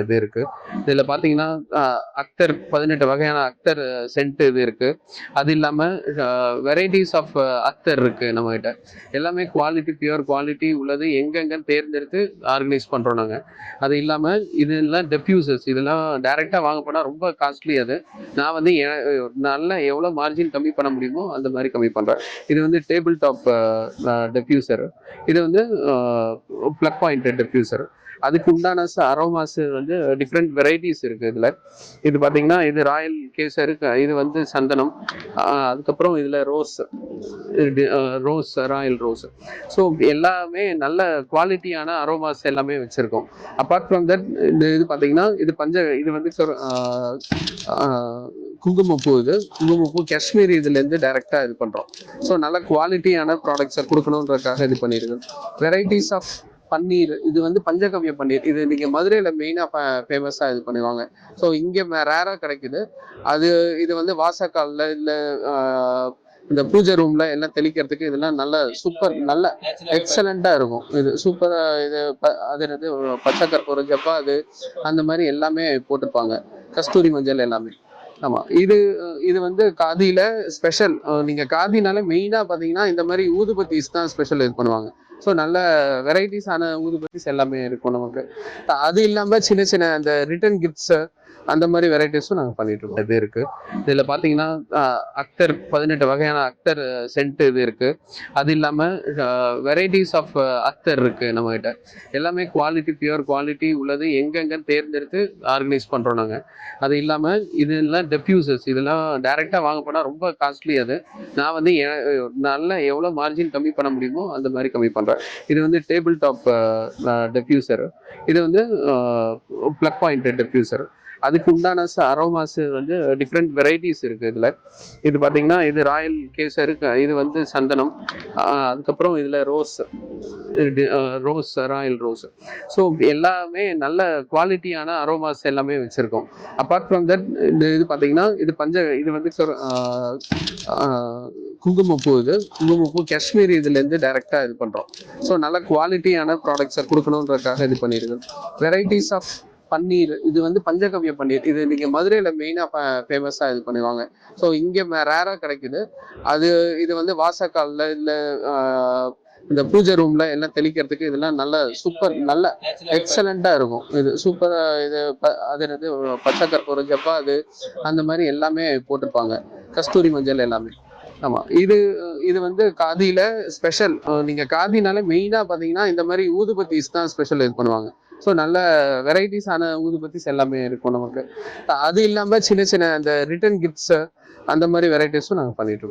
இது இருக்கு. இதுல பாத்தீங்கன்னா அக்தர் பதினெட்டு வகையான அக்தர் சென்ட் இது இருக்கு. அது இல்லாம வெரைட்டிஸ் ஆஃப் அக்தர் இருக்கு நம்ம கிட்ட எல்லாமே குவாலிட்டி பியூர் குவாலிட்டி உள்ளது. எங்கெங்க தேர்ந்தெடுத்து ஆர்கனைஸ் பண்றோம் நாங்க. அது இல்லாம இதெல்லாம் டெஃப்யூசர்ஸ் இதெல்லாம் டைரக்டா வாங்க போனா ரொம்ப காஸ்ட்லி அது. நான் வந்து எ- நல்ல எவ்வளவு மார்ஜின் கம்மி பண்ண முடியுமோ அந்த மாதிரி கம்மி பண்றேன். இது வந்து டேபிள் டாப் டெஃப்யூசர் இது வந்து ப்ளக் பாயிண்ட் டெஃப்யூசர் அதுக்கு உண்டான அரோமாஸ் வந்து டிஃப்ரெண்ட் வெரைட்டிஸ் இருக்கு இதுல. இது பாத்தீங்கன்னா இது ராயல் கேசர் இது வந்து சந்தனம் அதுக்கப்புறம் இதுல rose rose royal rose. So எல்லாமே நல்ல குவாலிட்டியான அரோமாஸ் எல்லாமே வச்சிருக்கோம். அப்பார்ட் ஃப்ரம் தட் இந்த இது பாத்தீங்கன்னா இது பஞ்ச இது வந்து குங்குமப்பூ இது. குங்குமப்பூ காஷ்மீர் இதுலேருந்து டைரெக்டாக இது பண்ணுறோம் ஸோ நல்ல குவாலிட்டியான ப்ராடக்ட்ஸை கொடுக்கணுன்றதுக்காக இது பண்ணியிருக்கோம் வெரைட்டிஸ் ஆஃப் பன்னீர் இது வந்து பஞ்சகவ்ய பன்னீர். இது நீங்க மதுரையில மெயினா ஃபேமஸா இது பண்ணுவாங்க ஸோ இங்க ரேரா கிடைக்குது. அது இது வந்து வாசக்கால்ல இல்ல இந்த பூஜை ரூம்ல எல்லாம் தெளிக்கிறதுக்கு இதெல்லாம் நல்ல சூப்பர் நல்ல எக்ஸலண்டா இருக்கும். இது சூப்பரா இது அது என்னது பச்சை கற்பூரம் ஜப்பா அது அந்த மாதிரி எல்லாமே போட்டிருப்பாங்க கஸ்தூரி மஞ்சள் எல்லாமே. ஆமா. இது இது வந்து காதியில ஸ்பெஷல் நீங்க காதினால மெயினா பாத்தீங்கன்னா இந்த மாதிரி ஊதுபத்திஸ் தான் ஸ்பெஷல் இது பண்ணுவாங்க. ஸோ நல்ல வெரைட்டிஸான ஊதுபத்திஸ் எல்லாமே இருக்கும் நமக்கு. அது இல்லாம சின்ன சின்ன அந்த ரிட்டர்ன் கிஃப்ட்ஸ் அந்த மாதிரி வெரைட்டிஸும் நாங்கள் பண்ணிட்டு இருக்கோம் இது இருக்கு. இதில் பார்த்தீங்கன்னா அக்தர் பதினெட்டு வகையான அக்தர் சென்ட் இது இருக்கு. அது இல்லாமல் வெரைட்டிஸ் ஆஃப் அக்தர் இருக்கு நம்ம கிட்ட எல்லாமே குவாலிட்டி பியூர் குவாலிட்டி உள்ளது. எங்கெங்கன்னு தேர்ந்தெடுத்து ஆர்கனைஸ் பண்ணுறோம் நாங்கள் அது இல்லாமல் இதெல்லாம் டெஃப்யூசர்ஸ் இதெல்லாம் டைரெக்டாக வாங்க போனால் ரொம்ப காஸ்ட்லி அது. நான் வந்து நல்ல எவ்வளோ மார்ஜின் கம்மி பண்ண முடியுமோ அந்த மாதிரி கம்மி பண்ணுறேன் இது வந்து டேபிள் டாப் டெஃப்யூசர் இது வந்து ப்ளக் பாயிண்ட் டெஃப்யூசர் அதுக்கு உண்டான அரோமாஸ் வந்து டிஃப்ரெண்ட் வெரைட்டிஸ் இருக்கு இதுல. இது பாத்தீங்கன்னா இது ராயல் கேசர் இது வந்து சந்தனம். அதுக்கப்புறம் இதுல rose rose royal rose so எல்லாமே நல்ல குவாலிட்டியான அரோமாஸ் எல்லாமே வச்சிருக்கோம். அப்பார்ட் ஃப்ரம் தட் இந்த இது பார்த்தீங்கன்னா இது பஞ்ச இது வந்து குங்குமப்பூ இது. குங்குமப்பூ காஷ்மீர் இதுலேருந்து டைரெக்டாக இது பண்ணுறோம் ஸோ நல்ல குவாலிட்டியான ப்ராடக்ட்ஸை கொடுக்கணுன்றதுக்காக இது பண்ணிருக்கு வெரைட்டிஸ் ஆஃப் பன்னீர் இது வந்து பஞ்சகவ்ய பன்னீர். இது நீங்க மதுரையில மெயினா ஃபேமஸா இது பண்ணுவாங்க ஸோ இங்க ரேரா கிடைக்குது. அது இது வந்து வாசக்கால்ல இல்ல இந்த பூஜை ரூம்ல எல்லாம் தெளிக்கிறதுக்கு இதெல்லாம் நல்ல சூப்பர் நல்ல எக்ஸலண்டா இருக்கும். இது சூப்பர் இது அது என்னது பச்சை கற்பூரம் ஜப்பா அது அந்த மாதிரி எல்லாமே போட்டிருப்பாங்க. கஸ்தூரி மஞ்சள் எல்லாமே. ஆமா. இது இது வந்து காதியில ஸ்பெஷல் நீங்க காதினால மெயினா பாத்தீங்கன்னா இந்த மாதிரி ஊதுபத்திஸ் தான் ஸ்பெஷல் இது பண்ணுவாங்க. ஸோ நல்ல வெரைட்டிஸான ஊதுபத்திஸ் எல்லாமே இருக்கும் நமக்கு. அது இல்லாம சின்ன சின்ன அந்த ரிட்டர்ன் கிஃப்ட்ஸு அந்த மாதிரி வெரைட்டிஸும் நாங்கள் பண்ணிட்டு இருக்கோம்.